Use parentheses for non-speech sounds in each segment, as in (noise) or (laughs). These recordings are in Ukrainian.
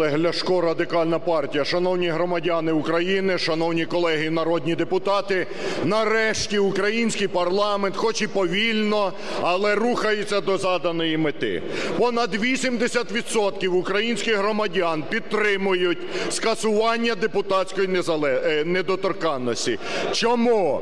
Олег Ляшко, Радикальна партія. Шановні громадяни України, шановні колеги народні депутати, нарешті український парламент, хоч і повільно, але рухається до заданої мети. Понад 80% українських громадян підтримують скасування депутатської е, недоторканності. Чому?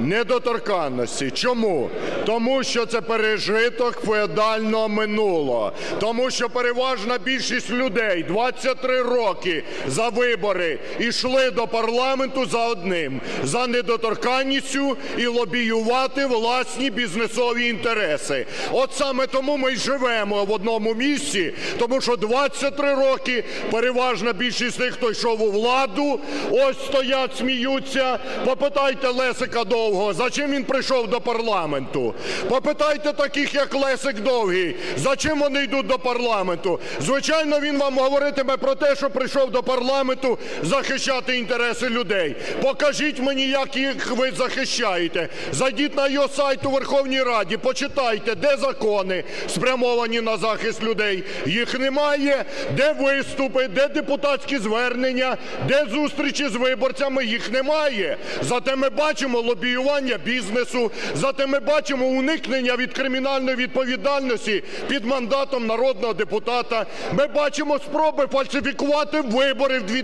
Недоторканності. Чому? Тому що це пережиток феодального минулого. Тому що переважна більшість людей 23 роки за вибори йшли до парламенту за одним – за недоторканністю і лобіювати власні бізнесові інтереси. От саме тому ми й живемо в одному місці, тому що 23 роки переважна більшість тих, хто йшов у владу, ось стоять, сміються. Попитайте Лесика Довгого, за чим він прийшов до парламенту. Попитайте таких, як Лесик Довгий, за чим вони йдуть до парламенту. Звичайно, він вам говоритиме про те, що прийшов до парламенту захищати інтереси людей. Покажіть мені, як їх ви захищаєте. Зайдіть на його сайт у Верховній Раді, почитайте, де закони спрямовані на захист людей. Їх немає. Де виступи, де депутатські звернення, де зустрічі з виборцями, їх немає. Зате ми бачимо лобіювання бізнесу, зате ми бачимо уникнення від кримінальної відповідальності під мандатом народного депутата. Ми бачимо спроби фальсифікувати вибори в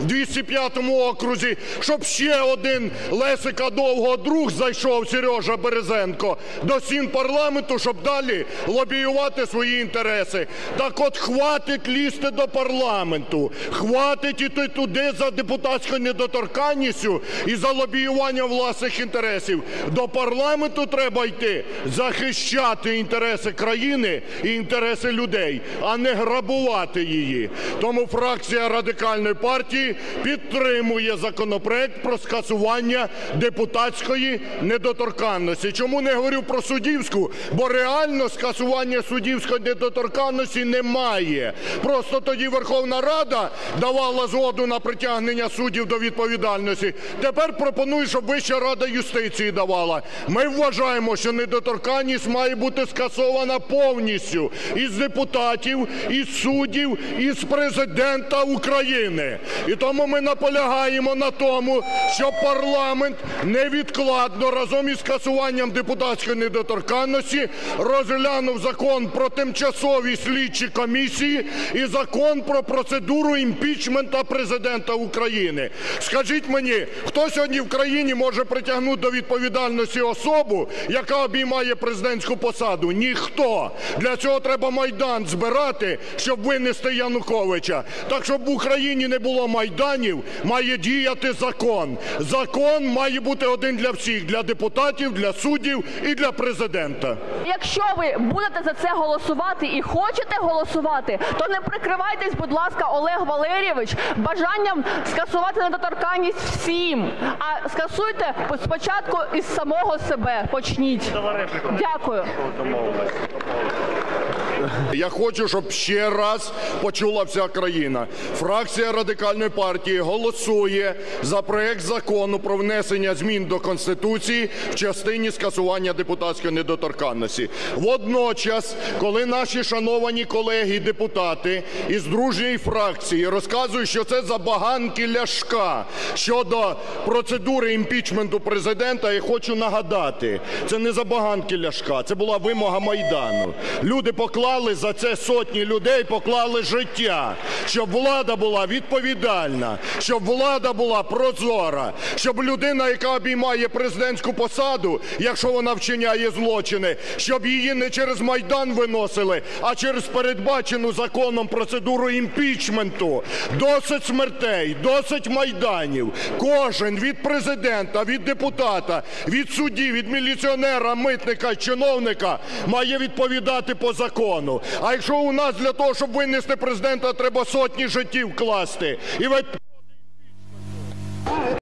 205 окрузі, щоб ще один Лесика Довгого друг зайшов, Сережа Березенко, до стін парламенту, щоб далі лобіювати свої інтереси. Так от хватить лізти до парламенту, хватить іти туди за депутатською недоторканністю і за лобіювання власних інтересів. До парламенту треба йти захищати інтереси країни і інтереси людей, а не грабувати її. Тому фракція Радикальної партії підтримує законопроект про скасування депутатської недоторканності. Чому не говорю про суддівську? Бо реально скасування суддівської недоторканності немає. Просто тоді Верховна Рада давала згоду на притягнення суддів до відповідальності. Тепер пропоную, щоб Вища рада юстиції давала. Ми вважаємо, що недоторканність має бути скасована повністю із депутатів, із суддів, із президента України. І тому ми наполягаємо на тому, щоб парламент невідкладно разом із скасуванням депутатської недоторканності розглянув Закон про тимчасові слідчі комісії і Закон про процедуру імпічменту Президента України. Скажіть мені, хто сьогодні в країні може притягнути до відповідальності особу, яка обіймає президентську посаду? Ніхто. Для цього треба Майдан збирати, щоб винести Януковича. Так, щоб в Україні не було майданів, має діяти закон. Закон має бути один для всіх: для депутатів, для суддів і для президента. Якщо ви будете за це голосувати і хочете голосувати, то не прикривайтесь, будь ласка, Олег Валерійович, бажанням скасувати недоторканність всім. А скасуйте спочатку із самого себе. Почніть. Дякую. (laughs) Я хочу, щоб ще раз почула вся країна. Фракція Радикальної партії голосує за проект закону про внесення змін до Конституції в частині скасування депутатської недоторканності. Водночас, коли наші шановані колеги депутати із дружньої фракції розказують, що це забаганки Ляшка щодо процедури імпічменту президента, я хочу нагадати, це не забаганки Ляшка, це була вимога Майдану. Люди поклали за це сотні людей, поклали життя, щоб влада була відповідальна, щоб влада була прозора, щоб людина, яка обіймає президентську посаду, якщо вона вчиняє злочини, щоб її не через Майдан виносили, а через передбачену законом процедуру імпічменту. Досить смертей, досить майданів. Кожен від президента, від депутата, від судді, від міліціонера, митника, чиновника має відповідати по закону. А якщо у нас для того, щоб винести президента, треба сотні життів класти,